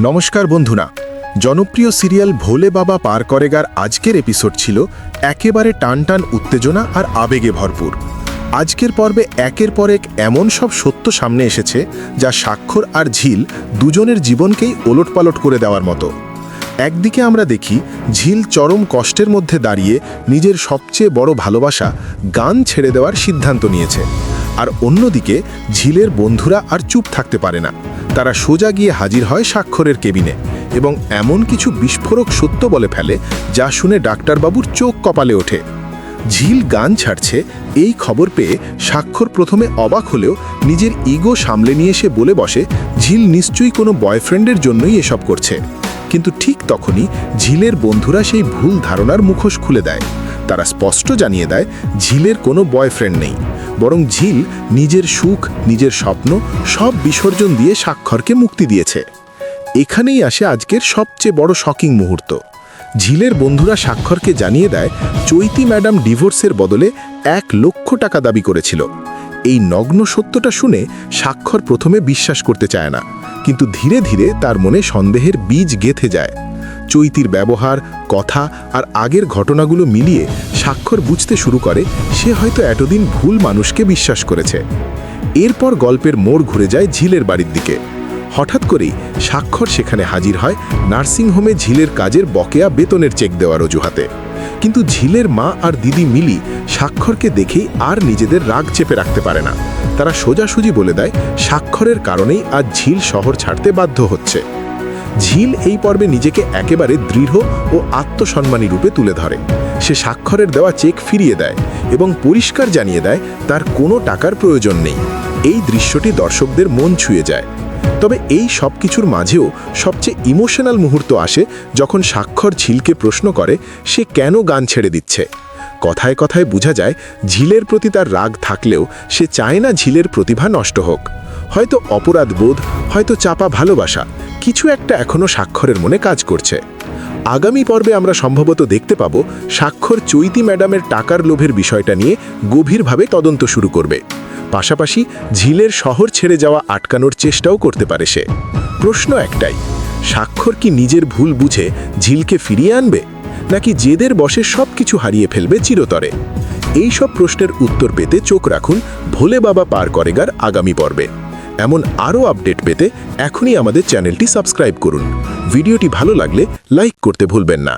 নমস্কার বন্ধুরা। জনপ্রিয় সিরিয়াল ভোলে বাবা পার করেগার আজকের এপিসোড ছিল একেবারে টানটান উত্তেজনা আর আবেগে ভরপুর। আজকের পর্বে একের পর এক এমন সব সত্য সামনে এসেছে যা স্বাক্ষর আর ঝিল দুজনের জীবনকেই ওলটপালট করে দেওয়ার মতো। একদিকে আমরা দেখি ঝিল চরম কষ্টের মধ্যে দাঁড়িয়ে নিজের সবচেয়ে বড় ভালোবাসা গান ছেড়ে দেওয়ার সিদ্ধান্ত নিয়েছে। আর অন্যদিকে, ঝিলের বন্ধুরা আর চুপ থাকতে পারে না। তারা সোজা গিয়ে হাজির হয় স্বাক্ষরের কেবিনে এবং এমন কিছু বিস্ফোরক সত্য বলে ফেলে যা শুনে ডাক্তারবাবুর চোখ কপালে ওঠে। ঝিল গান ছাড়ছে, এই খবর পেয়ে স্বাক্ষর প্রথমে অবাক হলেও নিজের ইগো সামলে নিয়ে এসে বলে বসে, ঝিল নিশ্চয়ই কোনো বয়ফ্রেন্ডের জন্যই এসব করছে। কিন্তু ঠিক তখনই ঝিলের বন্ধুরা সেই ভুল ধারণার মুখোশ খুলে দেয়। তারা স্পষ্ট জানিয়ে দেয়, ঝিলের কোনো বয়ফ্রেন্ড নেই। বরং ঝিল নিজের সুখ, নিজের স্বপ্ন সব বিসর্জন দিয়ে স্বাক্ষরকে মুক্তি দিয়েছে। এখানেই আসে আজকের সবচেয়ে বড় শকিং মুহূর্ত। ঝিলের বন্ধুরা স্বাক্ষরকে জানিয়ে দেয়, চৈতি ম্যাডাম ডিভোর্সের বদলে এক লক্ষ টাকা দাবি করেছিল। এই নগ্ন সত্যটা শুনে স্বাক্ষর প্রথমে বিশ্বাস করতে চায় না, কিন্তু ধীরে ধীরে তার মনে সন্দেহের বীজ গেথে যায়। চৈতির ব্যবহার, কথা আর আগের ঘটনাগুলো মিলিয়ে স্বাক্ষর বুঝতে শুরু করে, সে হয়তো এতদিন ভুল মানুষকে বিশ্বাস করেছে। এরপর গল্পের মোড় ঘুরে যায় ঝিলের বাড়ির দিকে। হঠাৎ করেই স্বাক্ষর সেখানে হাজির হয় নার্সিংহোমে ঝিলের কাজের বকেয়া বেতনের চেক দেওয়ার অজুহাতে। কিন্তু ঝিলের মা আর দিদি মিলি স্বাক্ষরকে দেখেই আর নিজেদের রাগ চেপে রাখতে পারে না। তারা সোজাসুজি বলে দেয়, স্বাক্ষরের কারণেই আজ ঝিল শহর ছাড়তে বাধ্য হচ্ছে। ঝিল এই পর্বে নিজেকে একেবারে দৃঢ় ও আত্মসম্মানী রূপে তুলে ধরে। সে স্বাক্ষরের দেওয়া চেক ফিরিয়ে দেয় এবং পরিষ্কার জানিয়ে দেয় তার কোনো টাকার প্রয়োজন নেই। এই দৃশ্যটি দর্শকদের মন ছুঁয়ে যায়। তবে এই সব কিছুর মাঝেও সবচেয়ে ইমোশনাল মুহূর্ত আসে যখন স্বাক্ষর ঝিলকে প্রশ্ন করে, সে কেন গান ছেড়ে দিচ্ছে? কথায় কথায় বোঝা যায়, ঝিলের প্রতি তার রাগ থাকলেও সে চায় না ঝিলের প্রতিভা নষ্ট হোক। হয়তো অপরাধ বোধ হয়তো চাপা ভালোবাসা, কিছু একটা এখনও স্বাক্ষরের মনে কাজ করছে। আগামী পর্বে আমরা সম্ভবত দেখতে পাবো স্বাক্ষর চৈতি ম্যাডামের টাকার লোভের বিষয়টা নিয়ে গভীরভাবে তদন্ত শুরু করবে। পাশাপাশি ঝিলের শহর ছেড়ে যাওয়া আটকানোর চেষ্টাও করতে পারে সে। প্রশ্ন একটাই, স্বাক্ষর কি নিজের ভুল বুঝে ঝিলকে ফিরিয়ে আনবে? নাকি জেদের বসে সব কিছু হারিয়ে ফেলবে চিরতরে? এই সব প্রশ্নের উত্তর পেতে চোখ রাখুন ভোলে বাবা পার করেগার আগামী পর্বে। এমন আরও আপডেট পেতে এখনই আমাদের চ্যানেলটি সাবস্ক্রাইব করুন। ভিডিওটি ভালো লাগলে লাইক করতে ভুলবেন না।